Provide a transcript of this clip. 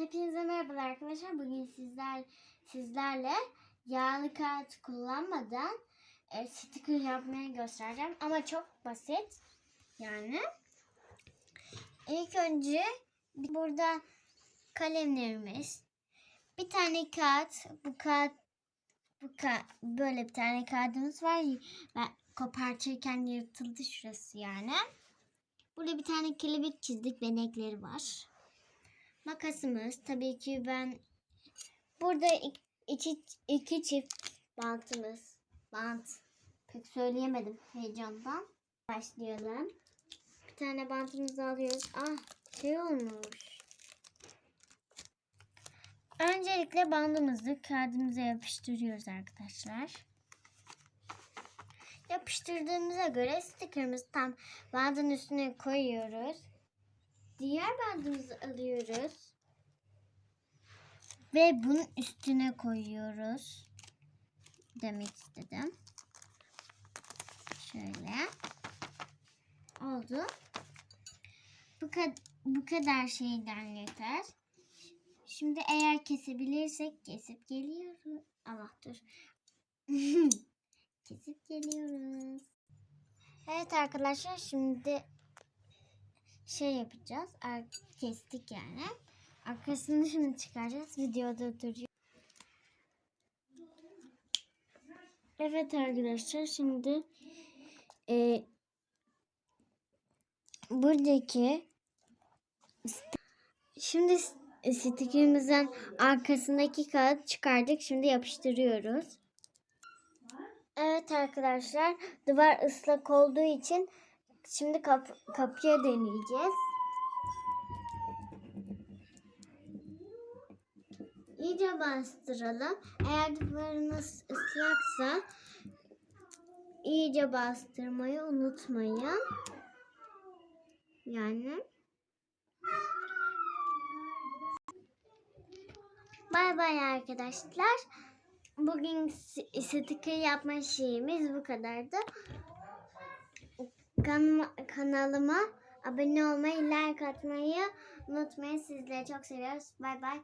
Hepinize merhabalar arkadaşlar. Bugün sizler sizlerle yağlı kağıt kullanmadan e, sticker yapmayı göstereceğim. Ama çok basit. Yani ilk önce burada kalemlerimiz, bir tane kağıt, bu kağıt bu kağıt, böyle bir tane kağıdımız var. Ben kopartırken yırtıldı şurası yani. Burada bir tane kelebek çizdik benekleri var. Makasımız tabii ki ben burada iki, iki, çift bantımız. Bant. Pek söyleyemedim heyecandan. Başlayalım. Bir tane bantımızı alıyoruz. Ah şey olmuş. Öncelikle bandımızı kağıdımıza yapıştırıyoruz arkadaşlar. Yapıştırdığımıza göre sticker'ımızı tam bandın üstüne koyuyoruz. Diğer bandımızı alıyoruz. Ve bunun üstüne koyuyoruz. Demek istedim. Şöyle. Oldu. Bu, kad bu kadar şeyden yeter. Şimdi eğer kesebilirsek kesip geliyoruz. Allah dur. kesip geliyoruz. Evet arkadaşlar şimdi şey yapacağız. Kestik yani. Arkasını şimdi çıkaracağız. Videoda duruyor. Evet arkadaşlar şimdi e, buradaki şimdi s- stickerimizin arkasındaki kağıt çıkardık. Şimdi yapıştırıyoruz. Evet arkadaşlar duvar ıslak olduğu için şimdi kap- kapıya deneyeceğiz. İyice bastıralım. Eğer duvarınız ıslaksa iyice bastırmayı unutmayın. Yani Bay bay arkadaşlar. Bugün sticker yapma şeyimiz bu kadardı. Kan- kanalıma abone olmayı, like atmayı unutmayın. Sizleri çok seviyoruz. Bay bay.